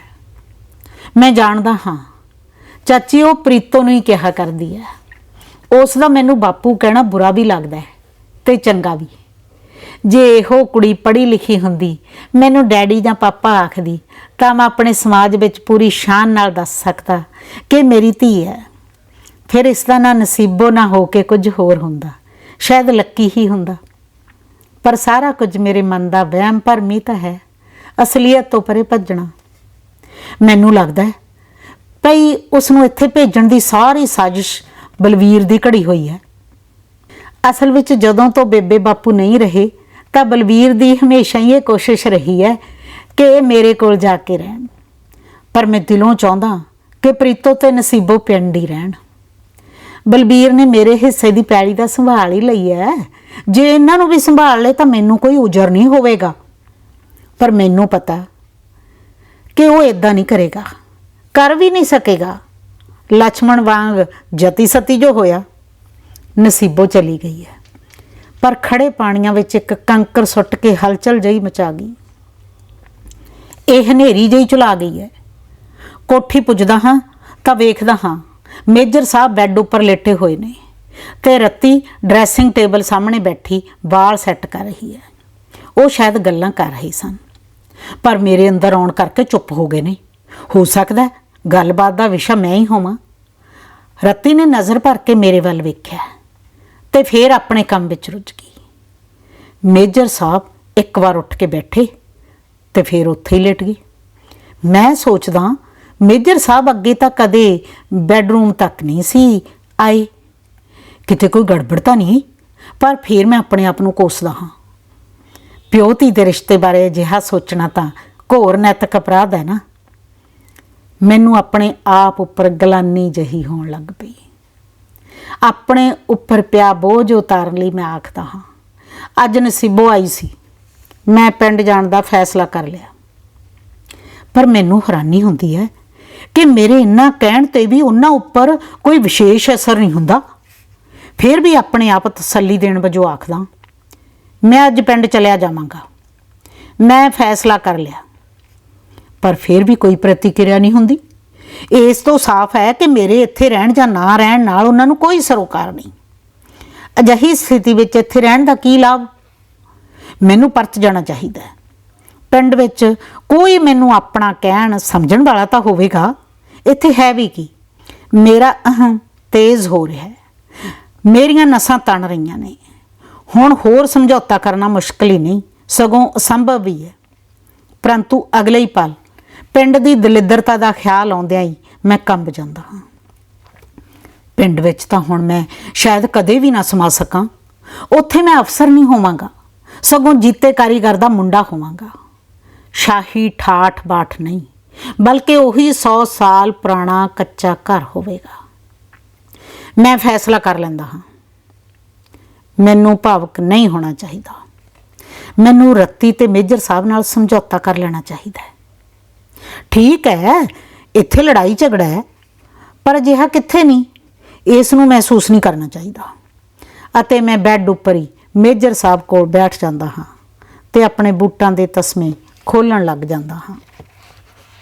Speaker 1: ਮੈਂ ਜਾਣਦਾ ਹਾਂ। ਚਾਚੀ ਉਹ ਪ੍ਰੀਤੋ ਨੂੰ ਹੀ ਕਿਹਾ ਕਰਦੀ ਹੈ ਉਸ ਦਾ ਮੈਨੂੰ ਬਾਪੂ ਕਹਿਣਾ ਬੁਰਾ ਵੀ ਲੱਗਦਾ ਹੈ ਤੇ ਚੰਗਾ ਵੀ। ਜੇ ਇਹੋ ਕੁੜੀ ਪੜ੍ਹੀ ਲਿਖੀ ਹੁੰਦੀ, ਮੈਨੂੰ ਡੈਡੀ ਜਾਂ ਪਾਪਾ ਆਖਦੀ, ਤਾਂ ਮੈਂ ਆਪਣੇ ਸਮਾਜ ਵਿੱਚ ਪੂਰੀ ਸ਼ਾਨ ਨਾਲ ਦੱਸ ਸਕਦਾ ਕਿ ਮੇਰੀ ਧੀ ਹੈ ਫਿਰ ਇਸ ਦਾ ਨਾ ਨਸੀਬੋ ਨਾ ਹੋ ਕੇ ਕੁਝ ਹੋਰ ਹੁੰਦਾ, ਸ਼ਾਇਦ ਲੱਕੀ ਹੀ ਹੁੰਦਾ। ਪਰ ਸਾਰਾ ਕੁਝ ਮੇਰੇ ਮਨ ਦਾ ਵਹਿਮ ਭਰਮੀ ਤਾਂ ਹੈ। ਅਸਲੀਅਤ ਤੋਂ ਪਰੇ ਭੱਜਣਾ। ਮੈਨੂੰ ਲੱਗਦਾ ਹੈ, ਭਈ ਉਸ ਨੂੰ ਇੱਥੇ ਭੇਜਣ ਦੀ ਸਾਰੀ ਸਾਜ਼ਿਸ਼ ਬਲਵੀਰ ਦੀ ਘੜੀ ਹੋਈ ਹੈ। ਅਸਲ ਵਿੱਚ ਜਦੋਂ ਤੋਂ ਬੇਬੇ ਬਾਪੂ ਨਹੀਂ ਰਹੇ, ਤਾਂ ਬਲਵੀਰ ਦੀ ਹਮੇਸ਼ਾ ਹੀ ਇਹ ਕੋਸ਼ਿਸ਼ ਰਹੀ ਹੈ ਕਿ ਇਹ ਮੇਰੇ ਕੋਲ ਜਾ ਕੇ ਰਹਿਣ। ਪਰ ਮੈਂ ਦਿਲੋਂ ਚਾਹੁੰਦਾ ਕਿ ਪ੍ਰੀਤੋ ਤੇ ਨਸੀਬੋ ਪਿੰਡ ਹੀ ਰਹਿਣ। ਬਲਬੀਰ ਨੇ ਮੇਰੇ ਹਿੱਸੇ ਦੀ ਪੈਲੀ ਦਾ ਸੰਭਾਲ ਹੀ ਲਈ ਹੈ। ਜੇ ਇਹਨਾਂ ਨੂੰ ਵੀ ਸੰਭਾਲ ਲੇ ਤਾਂ ਮੈਨੂੰ ਕੋਈ ਉਜਰ ਨਹੀਂ ਹੋਵੇਗਾ। ਪਰ ਮੈਨੂੰ ਪਤਾ ਕਿ ਉਹ ਇਦਾਂ ਨਹੀਂ ਕਰੇਗਾ, ਕਰ ਵੀ ਨਹੀਂ ਸਕੇਗਾ। ਲక్ష్మణ ਵਾਂਗ ਜਤੀ ਸਤੀ ਜੋ ਹੋਇਆ, ਨਸੀਬੋ ਚਲੀ ਗਈ ਹੈ। ਪਰ ਖੜੇ ਪਾਣੀਆਂ ਵਿੱਚ ਇੱਕ ਕੰਕਰ ਸੁੱਟ ਕੇ ਹਲਚਲ ਜਈ ਮਚਾ ਗਈ। ਇਹ ਹਨੇਰੀ ਜਈ ਚੁਲਾ ਗਈ ਹੈ। ਕੋਠੀ ਪੁੱਜਦਾ ਹਾਂ ਤਾਂ ਵੇਖਦਾ ਹਾਂ, ਮੇਜਰ ਸਾਹਿਬ ਬੈੱਡ ਉੱਪਰ ਲੇਟੇ ਹੋਏ ਨੇ ਤੇ ਰੱਤੀ ਡਰੈਸਿੰਗ ਟੇਬਲ ਸਾਹਮਣੇ ਬੈਠੀ ਵਾਲ ਸੈੱਟ ਕਰ ਰਹੀ ਹੈ। ਉਹ ਸ਼ਾਇਦ ਗੱਲਾਂ ਕਰ ਰਹੀ ਸਨ। ਪਰ ਮੇਰੇ ਅੰਦਰ ਆਉਣ ਕਰਕੇ ਚੁੱਪ ਹੋ ਗਏ ਨੇ। ਹੋ ਸਕਦਾ ਗੱਲਬਾਤ ਦਾ ਵਿਸ਼ਾ ਮੈਂ ਹੀ ਹੋਵਾਂ। ਰੱਤੀ ਨੇ ਨਜ਼ਰ ਭਰ ਕੇ ਮੇਰੇ ਵੱਲ ਵੇਖਿਆ ਤੇ ਫੇਰ ਆਪਣੇ ਕੰਮ ਵਿੱਚ ਰੁੱਝ ਗਈ। ਮੇਜਰ ਸਾਹਿਬ ਇੱਕ ਵਾਰ ਉੱਠ ਕੇ ਬੈਠੇ ਤੇ ਫੇਰ ਉੱਥੇ ਹੀ ਲੇਟ ਗਏ। ਮੈਂ ਸੋਚਦਾ ਮੇਜਰ ਸਾਹਿਬ ਅੱਗੇ ਤਾਂ ਕਦੇ ਬੈੱਡਰੂਮ ਤੱਕ ਨਹੀਂ ਸੀ ਆਏ। ਕਿਤੇ ਕੋਈ ਗੜਬੜ ਤਾਂ ਨਹੀਂ ਪਰ ਫੇਰ ਮੈਂ ਆਪਣੇ ਆਪ ਨੂੰ ਕੋਸਦਾ ਹਾਂ। ਪਿਓ ਧੀ ਦੇ ਰਿਸ਼ਤੇ ਬਾਰੇ ਅਜਿਹਾ ਸੋਚਣਾ ਤਾਂ ਘੋਰ ਨੈਤਿਕ ਅਪਰਾਧ ਹੈ ਨਾ। ਮੈਨੂੰ ਆਪਣੇ ਆਪ ਉੱਪਰ ਗਲਾਨੀ ਜਹੀ ਹੋਣ ਲੱਗ ਪਈ। ਆਪਣੇ ਉੱਪਰ ਪਿਆ ਬੋਝ ਉਤਾਰਨ ਲਈ ਮੈਂ ਆਖਦਾ ਹਾਂ, ਅੱਜ ਨਸੀਬੋ ਆਈ ਸੀ, ਮੈਂ ਪਿੰਡ ਜਾਣ ਦਾ ਫੈਸਲਾ ਕਰ ਲਿਆ। ਪਰ ਮੈਨੂੰ ਹੈਰਾਨੀ ਹੁੰਦੀ ਹੈ ਕਿ ਮੇਰੇ ਇੰਨਾ ਕਹਿਣ ਤੇ ਵੀ ਉਹਨਾਂ ਉੱਪਰ ਕੋਈ ਵਿਸ਼ੇਸ਼ ਅਸਰ ਨਹੀਂ ਹੁੰਦਾ। ਫਿਰ ਵੀ ਆਪਣੇ ਆਪ ਤਸੱਲੀ ਦੇਣ ਵਜੋਂ ਆਖਦਾ ਮੈਂ ਅੱਜ ਪਿੰਡ ਚਲਿਆ ਜਾਵਾਂਗਾ। ਮੈਂ ਫੈਸਲਾ ਕਰ ਲਿਆ। ਪਰ ਫਿਰ ਵੀ ਕੋਈ ਪ੍ਰਤੀਕਿਰਿਆ ਨਹੀਂ ਹੁੰਦੀ। ਇਸ ਤੋਂ ਸਾਫ਼ ਹੈ ਕਿ ਮੇਰੇ ਇੱਥੇ ਰਹਿਣ ਜਾਂ ਨਾ ਰਹਿਣ ਨਾਲ ਉਹਨਾਂ ਨੂੰ ਕੋਈ ਸਰੋਕਾਰ ਨਹੀਂ। ਅਜਿਹੀ ਸਥਿਤੀ ਵਿੱਚ ਇੱਥੇ ਰਹਿਣ ਦਾ ਕੀ ਲਾਭ? ਮੈਨੂੰ ਪਰਤ ਜਾਣਾ ਚਾਹੀਦਾ ਹੈ। ਪਿੰਡ ਵਿੱਚ ਕੋਈ ਮੈਨੂੰ ਆਪਣਾ ਕਹਿਣ ਸਮਝਣ ਵਾਲਾ ਤਾਂ ਹੋਵੇਗਾ। ਇੱਥੇ ਹੈ ਵੀ ਕੀ? ਮੇਰਾ ਅਹ ਤੇਜ਼ ਹੋ ਰਿਹਾ ਹੈ। ਮੇਰੀਆਂ ਨਸਾਂ ਤਣ ਰਹੀਆਂ ਨੇ। ਹੁਣ ਹੋਰ ਸਮਝੌਤਾ ਕਰਨਾ ਮੁਸ਼ਕਲ ਹੀ ਨਹੀਂ, ਸਗੋਂ ਅਸੰਭਵ ਵੀ ਹੈ। ਪਰੰਤੂ ਅਗਲੇ ਹੀ ਪਲ, ਪਿੰਡ ਦੀ ਦਲਿੱਦਰਤਾ ਦਾ ਖਿਆਲ ਆਉਂਦਿਆਂ ਹੀ ਮੈਂ ਕੰਬ ਜਾਂਦਾ ਹਾਂ। ਪਿੰਡ ਵਿੱਚ ਤਾਂ ਹੁਣ ਮੈਂ ਸ਼ਾਇਦ ਕਦੇ ਵੀ ਨਾ ਸਮਾ ਸਕਾਂ। ਉੱਥੇ ਮੈਂ ਅਫਸਰ ਨਹੀਂ ਹੋਵਾਂਗਾ, ਸਗੋਂ ਜੀਤੇ ਕਾਰੀਗਰ ਦਾ ਮੁੰਡਾ ਹੋਵਾਂਗਾ। ਸ਼ਾਹੀ ਠਾਠ ਬਾਠ ਨਹੀਂ, ਬਲਕਿ ਉਹੀ 100 ਸਾਲ ਪੁਰਾਣਾ ਕੱਚਾ ਘਰ ਹੋਵੇਗਾ। ਮੈਂ ਫੈਸਲਾ ਕਰ ਲੈਂਦਾ ਹਾਂ। ਮੈਨੂੰ ਭਾਵਕ ਨਹੀਂ ਹੋਣਾ ਚਾਹੀਦਾ। ਮੈਨੂੰ ਰੱਤੀ ਤੇ ਮੇਜਰ ਸਾਹਿਬ ਨਾਲ ਸਮਝੌਤਾ ਕਰ ਲੈਣਾ ਚਾਹੀਦਾ ਹੈ। ਠੀਕ ਹੈ, ਇੱਥੇ ਲੜਾਈ ਝਗੜਾ ਹੈ, ਪਰ ਅਜਿਹਾ ਕਿੱਥੇ ਨਹੀਂ? ਇਸ ਨੂੰ ਮਹਿਸੂਸ ਨਹੀਂ ਕਰਨਾ ਚਾਹੀਦਾ। ਅਤੇ ਮੈਂ ਬੈੱਡ ਉੱਪਰ ਹੀ ਮੇਜਰ ਸਾਹਿਬ ਕੋਲ ਬੈਠ ਜਾਂਦਾ ਹਾਂ ਤੇ ਆਪਣੇ ਬੂਟਾਂ ਦੇ ਤਸਮੇ ਖੋਲਣ ਲੱਗ ਜਾਂਦਾ ਹਾਂ।